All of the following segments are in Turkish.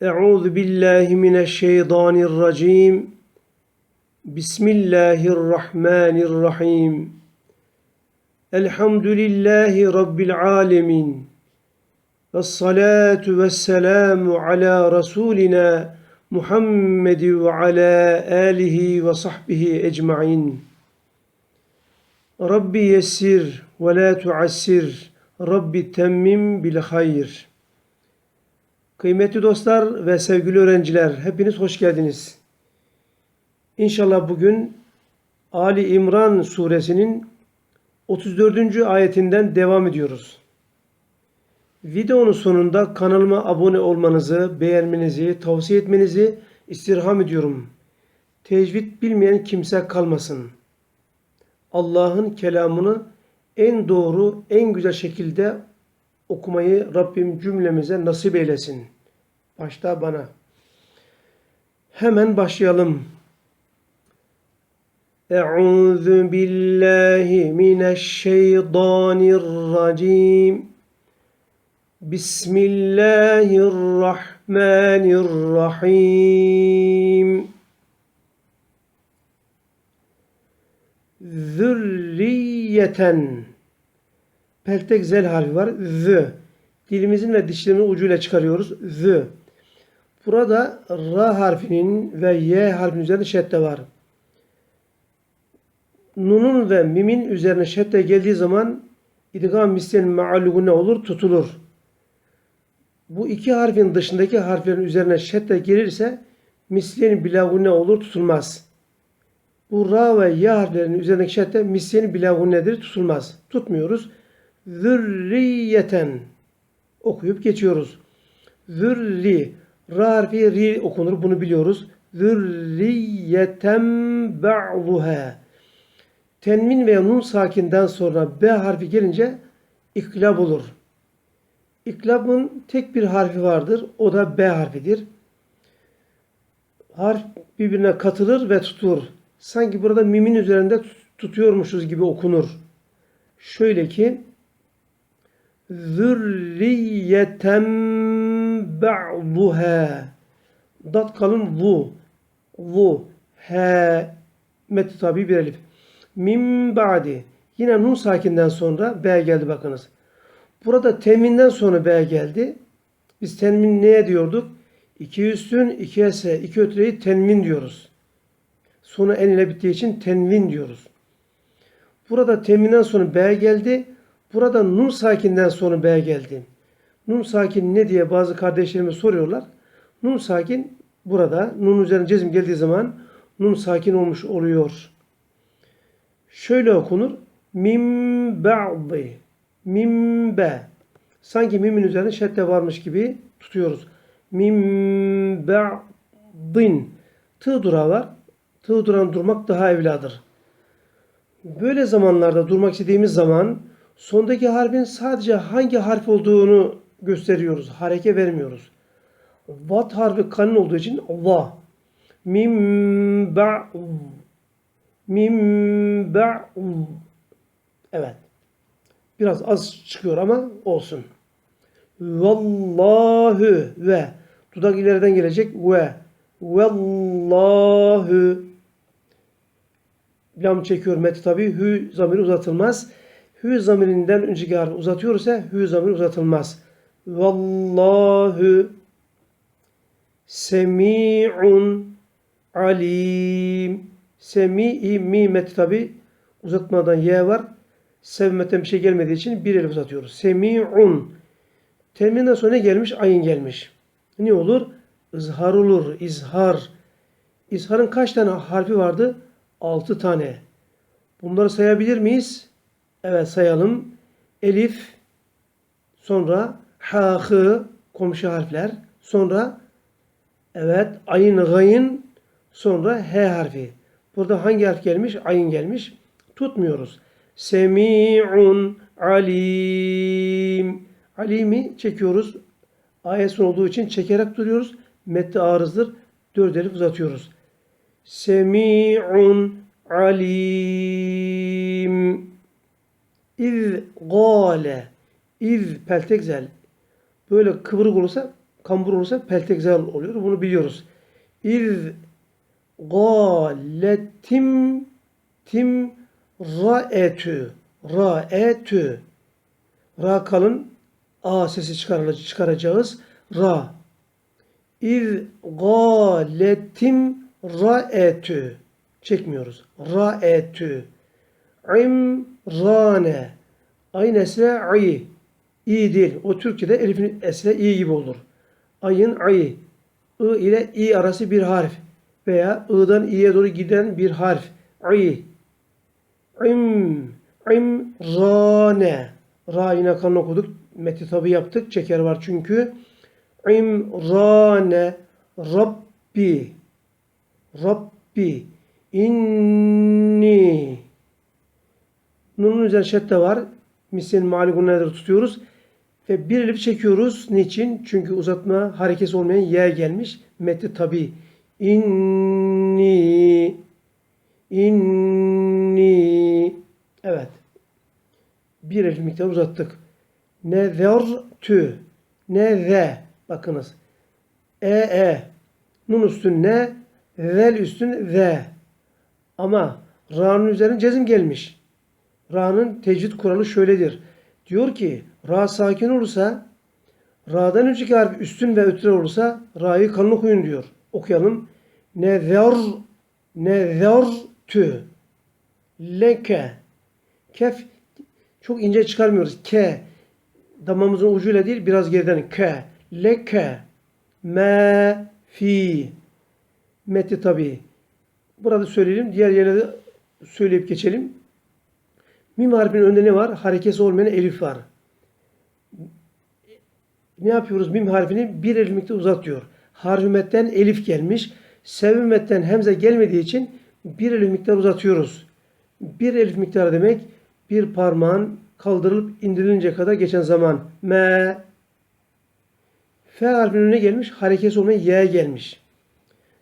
Euzu billahi mineşşeytanirracim. Bismillahirrahmanirrahim. Elhamdülillahi rabbil alamin. Ves salatu vesselamu ala rasulina Muhammed ve ala alihi ve sahbihi ecmaîn. Rabbi yessir ve la tuassir. Rabbi temmim bil hayr. Kıymetli dostlar ve sevgili öğrenciler, hepiniz hoş geldiniz. İnşallah bugün Ali İmran suresinin 34. ayetinden devam ediyoruz. Videonun sonunda kanalıma abone olmanızı, beğenmenizi, tavsiye etmenizi istirham ediyorum. Tecvid bilmeyen kimse kalmasın. Allah'ın kelamını en doğru, en güzel şekilde okumayı Rabbim cümlemize nasip eylesin. Başta bana. Hemen başlayalım. Euzu billahi mineşşeytanirracim. Bismillahirrahmanirrahim. Zürriyeten. Peltek zel harfi var. Z. Dilimizin ve dişlerimizin ucuyla çıkarıyoruz. Z. Burada ra harfinin ve y harfinin üzerinde şedde var. Nunun ve mimin üzerine şedde geldiği zaman idgam mislen ma'alugune olur, tutulur. Bu iki harfin dışındaki harflerin üzerine şedde gelirse mislen bilagune olur, tutulmaz. Bu ra ve ya harflerinin üzerindeki şedde mislen bilagunedir, tutulmaz. Tutmuyoruz. Zürriyeten okuyup geçiyoruz. Zürri ra harfi ri okunur bunu biliyoruz. Zürriyeten ba'duha Tenmin ve nun sakinden sonra B harfi gelince iklab olur. İklabın tek bir harfi vardır. O da B harfidir. Harf birbirine katılır ve tutulur. Sanki burada mimin üzerinde tutuyormuşuz gibi okunur. Şöyle ki zürriyeten ba'duha dat kalın vu. Vu. He met tabi bir elif. Min ba'di. Yine nun sakinden sonra b geldi bakınız. Burada teminden sonra b geldi. Biz tenmin neye diyorduk? İki üstün iki ese iki ötreyi tenmin diyoruz. Sonu en ile bittiği için tenvin diyoruz. Burada teminden sonra b geldi Burada nun sakinden sonra B geldi. Nun sakin ne diye bazı kardeşlerime soruyorlar. Nun sakin burada nun üzerine cezim geldiği zaman nun sakin olmuş oluyor. Şöyle okunur. Mim ba'di. Mim be. Sanki mimin üzerine şedde varmış gibi tutuyoruz. Mim ba'din. Tığ durağı var. Tığ duran durmak daha evladır. Böyle zamanlarda durmak istediğimiz zaman sondaki harfin sadece hangi harf olduğunu gösteriyoruz. Hareke vermiyoruz. Vat harfi kalın olduğu için va. Mim ba Mim ba Evet. Biraz az çıkıyor ama olsun. Vallahu ve dudak ileriden gelecek ve vallahu lam çekiyor met tabi hü zamiri uzatılmaz hü zamirinden önceki uzatıyor ise hü zamiri uzatılmaz. Vallahu semi'un alim. Semi'i mimet tabi uzatmadan y var. Sevmetten bir şey gelmediği için bir elif uzatıyoruz. Semi'un. Teminden sonra ne gelmiş? Ayın gelmiş. Ne olur? İzhar olur. İzhar. İzharın kaç tane harfi vardı? Altı tane. Bunları sayabilir miyiz? Evet sayalım. Elif, sonra ha, hı, komşu harfler, sonra evet ayın, gayın, sonra h harfi. Burada hangi harf gelmiş? Ayın gelmiş. Tutmuyoruz. Semi'un alim. Alimi çekiyoruz. Ayet olduğu için çekerek duruyoruz. Metni arızdır. Dört elif uzatıyoruz. Semi'un alim. İz gale. İz peltek zel. Böyle kıvırık olursa kambur olursa peltekzal oluyor. Bunu biliyoruz. İz galetim tim raetü raetü ra kalın a sesi çıkaracağız. Ra İz galetim raetü çekmiyoruz. Raetü imrane ayın esre i i değil. O Türkçe'de elifin esre i gibi olur. Ayın i i ile i arası bir harf veya i'dan i'ye doğru giden bir harf. I im imrane ra yine kalın okuduk. Meti tabi yaptık. Çeker var çünkü. İmrane Rabbi Rabbi inni Nun'un üzerine şedde var. Mislin maligun nedir tutuyoruz. Ve bir elif çekiyoruz. Niçin? Çünkü uzatma harekesi olmayan ye gelmiş. Metni tabi. İnni inni Evet. Bir elif miktarı uzattık. Nezertü Neze Bakınız. E e. Nun üstün ne? Vel üstün ve. Ama ra'nın üzerine cezim gelmiş. Ra'nın tecvid kuralı şöyledir. Diyor ki ra sakin olursa ra'dan önceki harf üstün ve ötre olursa ra'yı kalın okuyun diyor. Okuyalım. Nezer nezertü leke kef çok ince çıkarmıyoruz. Ke damamızın ucuyla değil biraz geriden ke leke ma fi metni tabi. Burada söyleyelim. Diğer yerlerde söyleyip geçelim. Mim harfinin önünde ne var? Harekesi olmayan elif var. Ne yapıyoruz? Mim harfini bir elif miktar uzatıyor. Harfimetten elif gelmiş. Sevimetten hemze gelmediği için bir elif miktar uzatıyoruz. Bir elif miktarı demek bir parmağın kaldırılıp indirilince kadar geçen zaman. Me F harfinin önüne gelmiş. Harekesi olmayan Y gelmiş.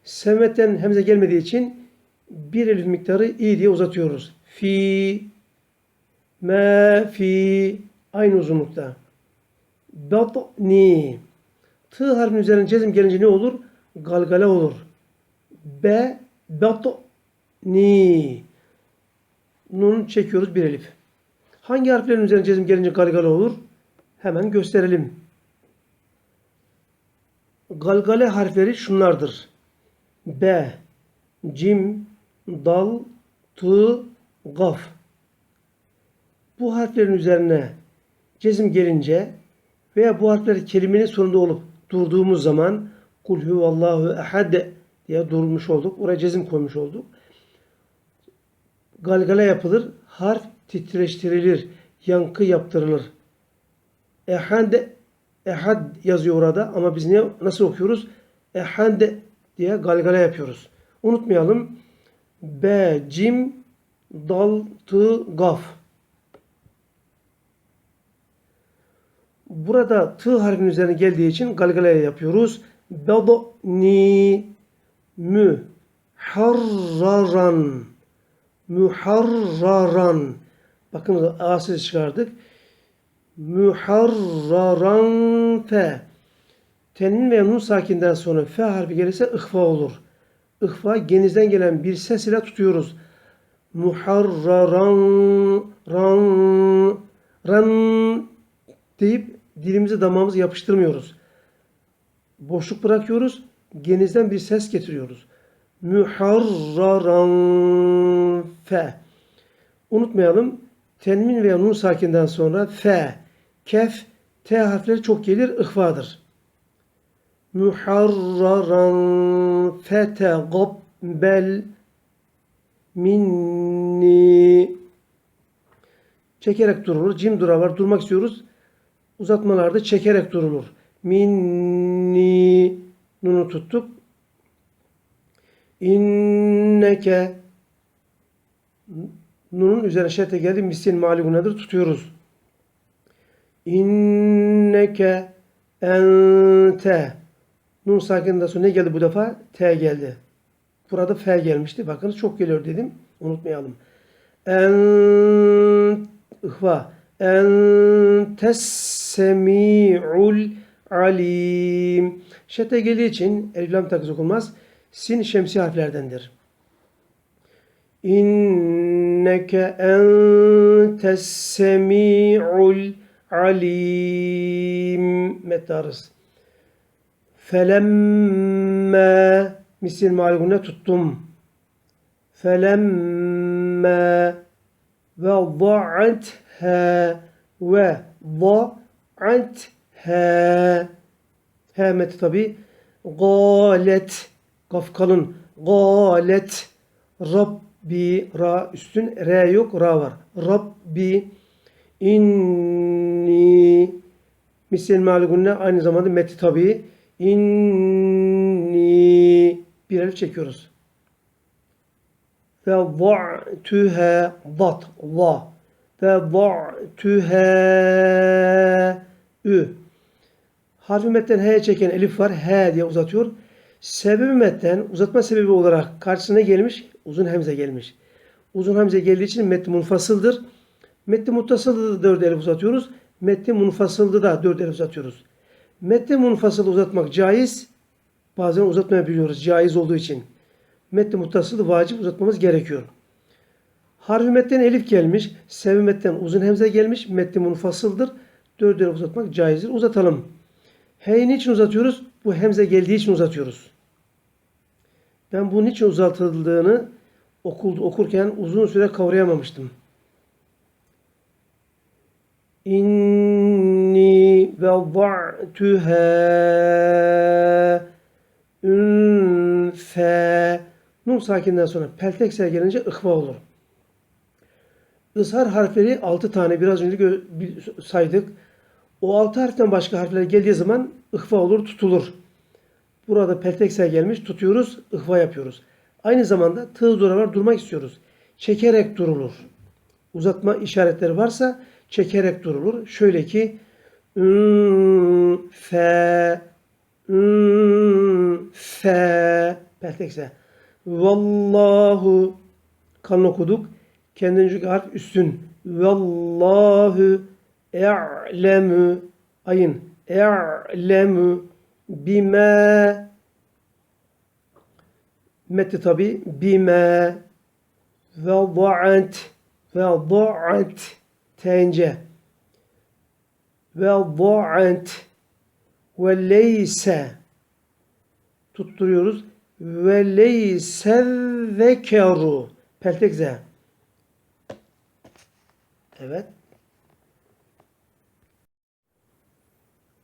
Sevmetten hemze gelmediği için bir elif miktarı i diye uzatıyoruz. Fi me fi aynı uzunlukta. Batni T harfinin üzerine cezim gelince ne olur? Galgale olur. B batni Nun çekiyoruz bir elif. Hangi harflerin üzerine cezim gelince galgale olur? Hemen gösterelim. Galgale harfleri şunlardır. B, cim, dal, tı, gaf. Bu harflerin üzerine cezim gelince veya bu harfler kelimenin sonunda olup durduğumuz zaman kul huvallahu ehad diye durmuş olduk. Oraya cezim koymuş olduk. Galgale yapılır. Harf titreştirilir. Yankı yaptırılır. Ehad ehad yazıyor orada ama biz ne nasıl okuyoruz? Ehad diye galgala yapıyoruz. Unutmayalım. B, cim, dal, tı, gaf. Burada tı harfinin üzerine geldiği için galgalaya yapıyoruz. Mü harraran muharraran bakın A'sız çıkardık muharraran fe. Tenin ve nun sakinden sonra fe harfi gelirse ihfa olur. İhfa genizden gelen bir ses ile tutuyoruz. Muharraran ran ran deyip dilimizi damağımızı yapıştırmıyoruz. Boşluk bırakıyoruz. Genizden bir ses getiriyoruz. Muharraran fe. Unutmayalım. Tenmin veya nun sakinden sonra fe Kef, T harfleri çok gelir, ıhvadır. Muharraran fetegabbel minni çekerek durulur. Cim dura var. Durmak istiyoruz. Uzatmalarda çekerek durulur. Minni nunu tuttuk. İnneke nunun üzerine şete geldi. Misil mali nedir? Tutuyoruz. İnneke ente. Nun sakinden sonra ne geldi bu defa? T geldi. Burada F gelmişti. Bakınız çok geliyor dedim. Unutmayalım. En ihva. Entes semi'ul alim. Şedde geldiği için elif lam takız okunmaz. Sin şemsi harflerdendir. İnneke entes semi'ul alim. Metarız. Felemme misil maluğuna tuttum. Felemme ve da'atha ve da'atha he meti tabi galet kaf kalın galet Rabbi ra üstün re yok ra var. Rabbi inni. Misil malugunne aynı zamanda meti tabi inni. Bir elif çekiyoruz. Ve da'tuha dat va ve da'tuha ü harfi metten H'ye çeken elif var. H diye uzatıyor. Sebebi metten uzatma sebebi olarak karşısına gelmiş. Uzun hemze gelmiş. Uzun hemze geldiği için metni munfasıldır. Metni muttasıldı da dört elif uzatıyoruz. Metni munfasıldı da dört elif uzatıyoruz. Metni munfasılı uzatmak caiz. Bazen uzatmayabiliyoruz caiz olduğu için. Metni muttasılı vacip uzatmamız gerekiyor. Harfi metten elif gelmiş. Sebebi metten uzun hemze gelmiş. Metni munfasıldır. Dört elif uzatmak caizdir. Uzatalım. H'yi niçin uzatıyoruz? Bu hemze geldiği için uzatıyoruz. Ben bunun niçin uzatıldığını okul, okurken uzun süre kavrayamamıştım. İnni vedda'tuha ünfe Nun sakinden sonra peltek gelince ıhva olur. Ishar harfleri 6 tane biraz önce saydık. O altı harften başka harfler geldiği zaman ıhva olur, tutulur. Burada peltekse gelmiş, tutuyoruz, ıhva yapıyoruz. Aynı zamanda tığ dura var, durmak istiyoruz. Çekerek durulur. Uzatma işaretleri varsa çekerek durulur. Şöyle ki ün, fe ün, fe peltekse vallahu kalın okuduk. Kendince harf üstün. Vallahu e'lemu. Ayın. E'lemu bime. Metti tabi bime. Ve da'at ve da'at tence ve da'at ve leyse. Tutturuyoruz. Ve leyse zekeru. Peltek evet.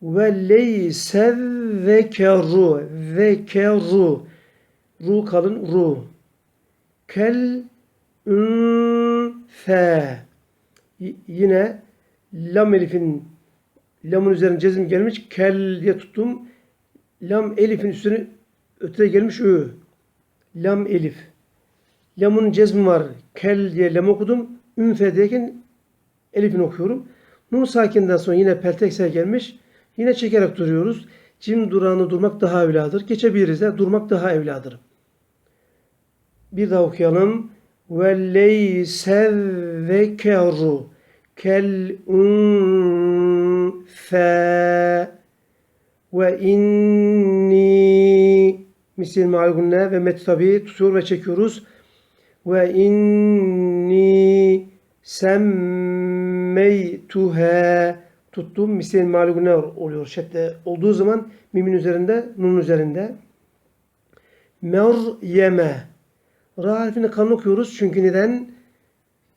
Ve leyse zekeru zekeru ru. Kalın ru. Kel ünfe. Yine lam elifin lamın üzerine cezim gelmiş. Kel diye tuttum. Lam elifin üstüne öteye gelmiş ü. Lam elif. Lamın cezmi var. Kel diye lam okudum. Ünfe derken elifini okuyorum nun sakinden sonra yine pelteksel gelmiş Yine çekerek duruyoruz. Cim durağını durmak daha evladır. Geçebiliriz de durmak daha evladır. Bir daha okuyalım. Ve leyse zekeru kel unfe ve inni misil malgunne ve met tabi tutuyor ve çekiyoruz. Ve inni semmeytuhe tuttum. Misil malugune oluyor. Şedde olduğu zaman mimin üzerinde, nun üzerinde. Meryeme. Ra harfini kalın okuyoruz. Çünkü neden?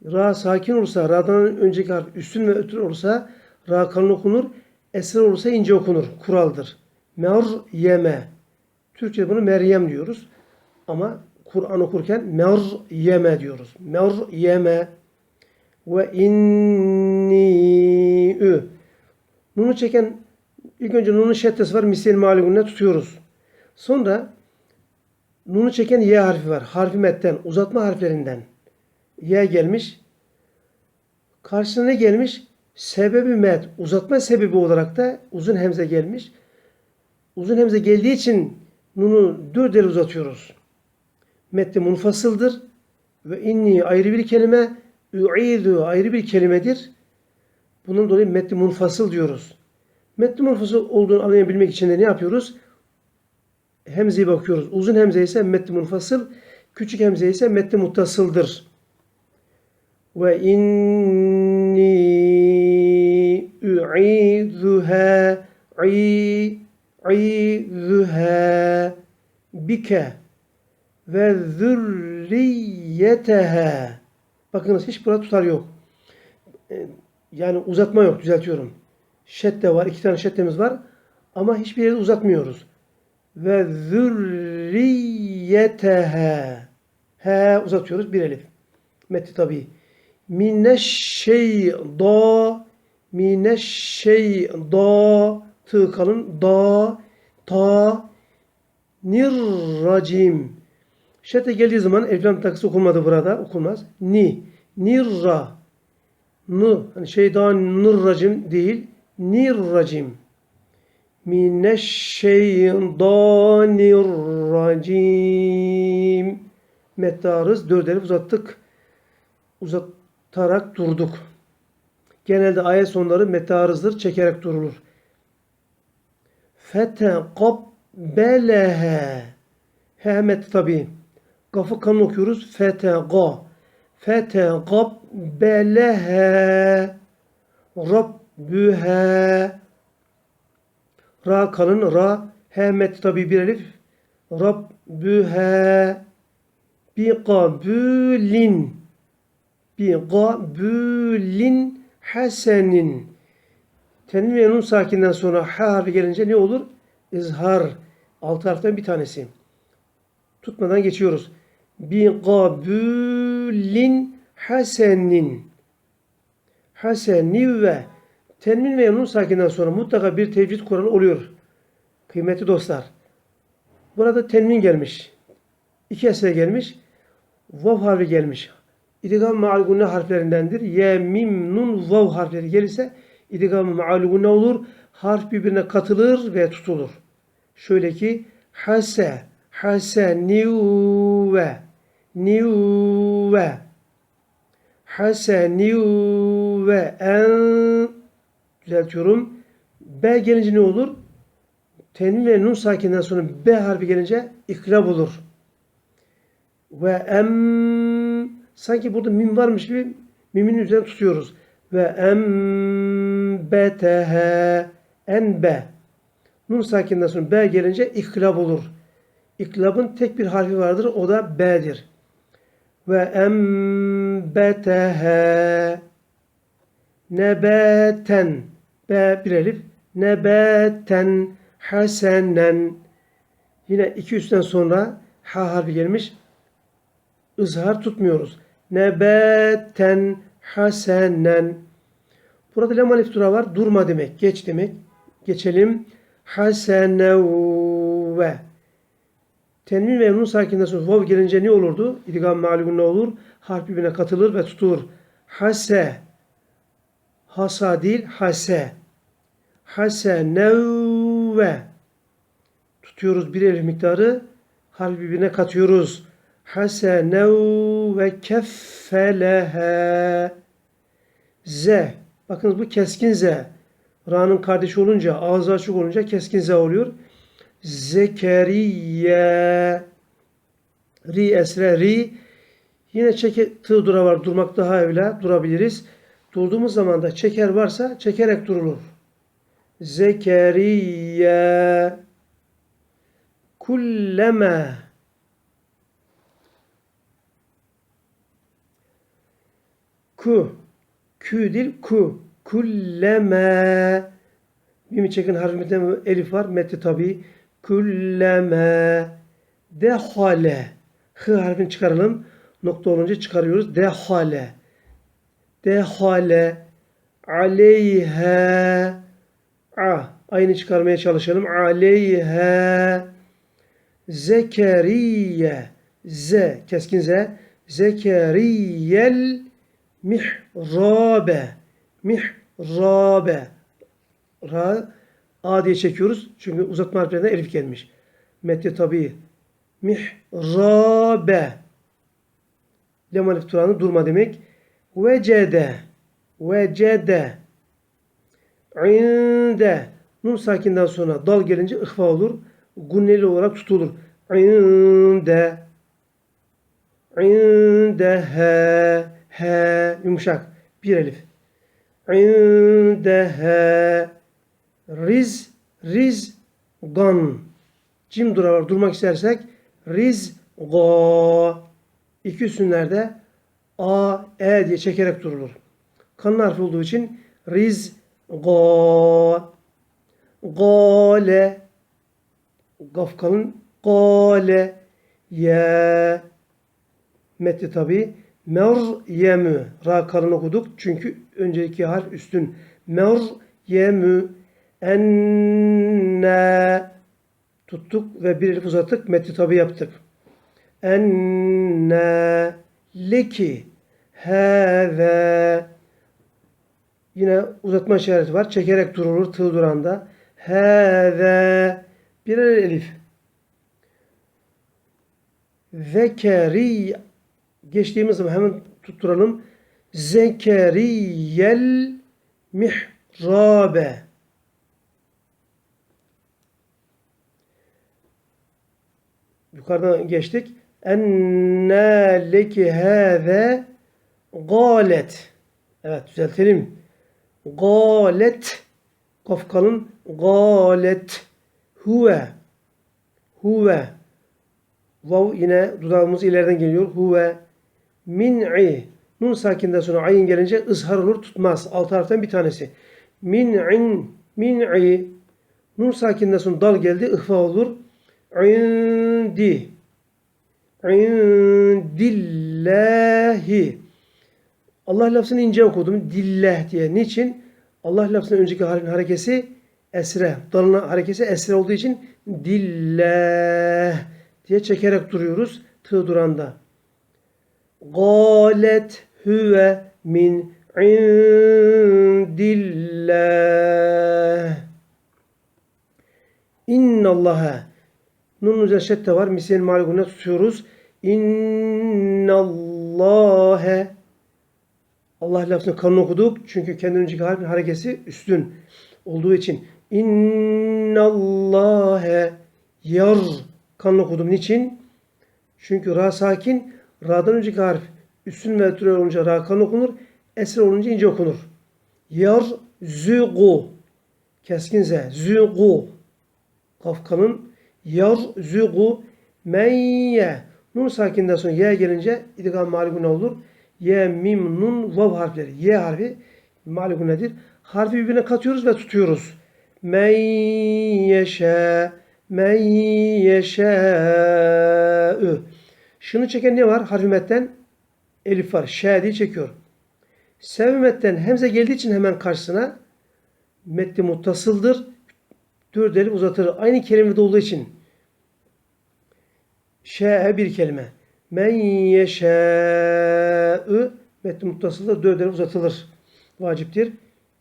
Ra sakin olursa, ra'dan önceki harf üstün ve ötür olursa ra kalın okunur. Esra olursa ince okunur. Kuraldır. Meryeme. Türkçe bunu Meryem diyoruz. Ama Kur'an okurken Meryeme diyoruz. Meryeme ve inni ü. Nunu çeken ilk önce nunun şeddesi var. Misil malumunne tutuyoruz. Sonra nunu çeken y harfi var. Harfi metten, uzatma harflerinden. Y gelmiş. Karşısına ne gelmiş? Sebebi met, uzatma sebebi olarak da uzun hemze gelmiş. Uzun hemze geldiği için nunu dört el uzatıyoruz. Metni munfasıldır. Ve inni ayrı bir kelime, ü'idu ayrı bir kelimedir. Bunun dolayı metni munfasıl diyoruz. Metni munfasıl olduğunu anlayabilmek için de ne yapıyoruz? Hemzeye bakıyoruz. Uzun hemze ise metni munfasıl, küçük hemze ise metni muttasıldır. Ve inni u'izuha i izuha bike ve zürriyeteha. Bakınız hiç burada tutar yok. Yani uzatma yok düzeltiyorum. Şedde var. iki tane şeddemiz var. Ama hiçbir yerde uzatmıyoruz. Ve zürriyeteha. He uzatıyoruz. Bir elif. Metti tabi. Mineşşeyda Mineşşeyda Tı kalın. Da Ta Nirracim. Şedde geldiği zaman elflam takısı okunmadı burada. Okunmaz. Ni. Nirra. N. Hani şeytan nırracim değil. Nirracim. Mineşşeytanirracim. Mettarız. Dört elif uzattık. Uzatarak durduk. Genelde ayet sonları metarızdır. Çekerek durulur. Feteqabbelehe. Hemet tabi. Gafı kanı okuyoruz. Feteqa. Feteqabbelehe. Rabbühe. Ra kalın. Ra. Hemet tabi bir elif. Rabbühe. Bi kabulin. Bi kabulin hasenin. Tenvin ve nun sakinden sonra ha harfi gelince ne olur? İzhar. Altı harften bir tanesi. Tutmadan geçiyoruz. Bi kabulin hasenin. Haseni ve tenmin ve nun sakinden sonra mutlaka bir tevcid kuralı oluyor. Kıymetli dostlar. Burada tenmin gelmiş. İki esre gelmiş. Vav harfi gelmiş. İdgam ma'al gunne harflerindendir. Ye, mim, nun, vav harfleri gelirse idgam ma'al gunne olur. Harf birbirine katılır ve tutulur. Şöyle ki hase, hase, nive, nive, hase, nive, en düzeltiyorum. B gelince ne olur? Tenvin ve nun sakinden sonra B harfi gelince ikrab olur. Ve em sanki burada mim varmış gibi mimin üzerine tutuyoruz. Ve em betehe en be. Nun sakinden sonra B gelince iklab olur. İklabın tek bir harfi vardır. O da B'dir. Ve em betehe nebeten B bir elif nebeten hasenen yine iki üstten sonra ha harfi gelmiş. Izhar tutmuyoruz. Nebeten hasenen Burada lem alif dura var. Durma demek. Geç demek. Geçelim. Hasenevve Tenvin ve nun sakinden sonra vav gelince ne olurdu? İdgam ma'lumun ne olur? Harf birbirine katılır ve tutulur. Hase Hasa değil, hase. Hasenevve. Tutuyoruz bir elif miktarı. Harf birbirine katıyoruz. Hasenevve keffelehe. Z. Bakınız bu keskin Z. Ra'nın kardeşi olunca, ağzı açık olunca keskin Z oluyor. Zekeriye. Ri esre ri. Yine çeke tığ dura var. Durmak daha evla. Durabiliriz. Durduğumuz zaman da çeker varsa çekerek durulur. Zekeriye kulleme ku kü değil ku kulleme mimi çekin harfinden elif var metni tabi kulleme. Dehale. Hı harfini çıkaralım. Nokta olunca çıkarıyoruz. Dehale. Dehale. Aleyhe. A. Aynı çıkarmaya çalışalım. Aleyhe. Zekeriye. Z. Keskin z. Zekeriyel mihrabe. Mihrabe. Ra a diye çekiyoruz. Çünkü uzatma harflerinden elif gelmiş. Metni tabi mihrabe. Lem alif turanı durma demek. Vecede. Vecede. İnde. Nun sakinden sonra dal gelince ihfa olur. Gunneli olarak tutulur. İnde. İnde. He. He. Yumuşak. Bir elif. İnde. He riz riz gan. Cim duralar durmak istersek riz go. İki üstünlerde a e diye çekerek durulur. Kanın harfi olduğu için riz go. Gale Gaf kalın Ye Metni tabi Meryemü Ra kalın okuduk çünkü önceki harf üstün Meryemü Enne tuttuk ve bir elif uzattık metni tabi yaptık. Enne leki heve Yine uzatma işareti var. Çekerek durulur tığ duranda. Heve birer elif. Zekeri geçtiğimiz zaman hemen tutturalım. Zekeriyel mihrabe. Yukarıdan geçtik. Enne leki hâze galet. Evet düzeltelim. Galet. Kaf kalın. Galet. Huve. Huve. Vav yine dudağımız ileriden geliyor. Huve. Min'i. Nun sakinden sonra ayın gelince ızhar olur tutmaz. Altı harften bir tanesi. Min'in. Min'i. Nun sakinden sonra dal geldi. ihfa olur. İndi. İndillahi. Allah lafzını ince okudum. Dillah diye. Niçin? Allah lafzının önceki harfin harekesi esre. Dalına harekesi esre olduğu için dillah diye çekerek duruyoruz. Tığ duranda. Galet huve min indillah. İnnallaha. Nun üzerine şedde var. Mislerin malikune tutuyoruz. İnnallâhe. Allah lafzını kalın okuduk. Çünkü kendi önceki harfin harekesi üstün olduğu için. İnnallâhe yar kalın okudum. Niçin? Çünkü ra sakin. Ra'dan önceki harf üstün ve türev olunca ra kalın okunur. Esre olunca ince okunur. Yar zügu. Keskin z. Zügu. Kaf kalın. Yar zügu. Meyye. Nun sakinden sonra ye gelince idgam malikune olur. Ye, mim, nun, vav harfleri. Ye harfi malikunedir. Harfi birbirine katıyoruz ve tutuyoruz. Men yeşe, men. Şunu çeken ne var? Harfi metten elif var. Şe diye çekiyor. Sevmetten hemze geldiği için hemen karşısına metni muttasıldır. Dört elif uzatır. Aynı kelimede olduğu için şe'e bir kelime. Men yeşâ'ü metni muttasılda dört elif uzatılır. Vaciptir.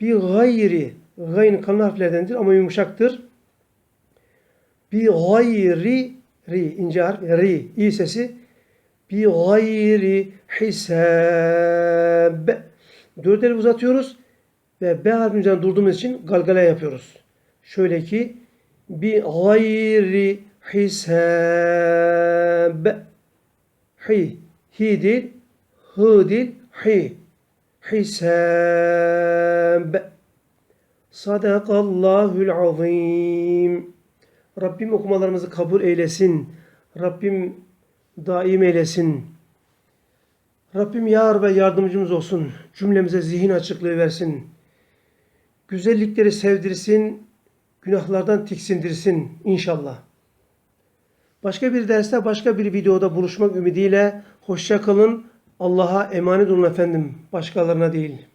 Bir gayri gayn kalın harflerdendir ama yumuşaktır. Bir gayri ri ince harf ri i sesi bir gayri hisab dört elif uzatıyoruz ve B harfinin üzerinde durduğumuz için galgala yapıyoruz. Şöyle ki bir gayri hisab hi hi değil hı değil hi hisab Sadakallahul azim Rabbim okumalarımızı kabul eylesin. Rabbim daim eylesin. Rabbim yar ve yardımcımız olsun. Cümlemize zihin açıklığı versin. Güzellikleri sevdirsin. Günahlardan tiksindirsin inşallah. Başka bir derste, başka bir videoda buluşmak ümidiyle hoşça kalın. Allah'a emanet olun efendim. Başkalarına değil.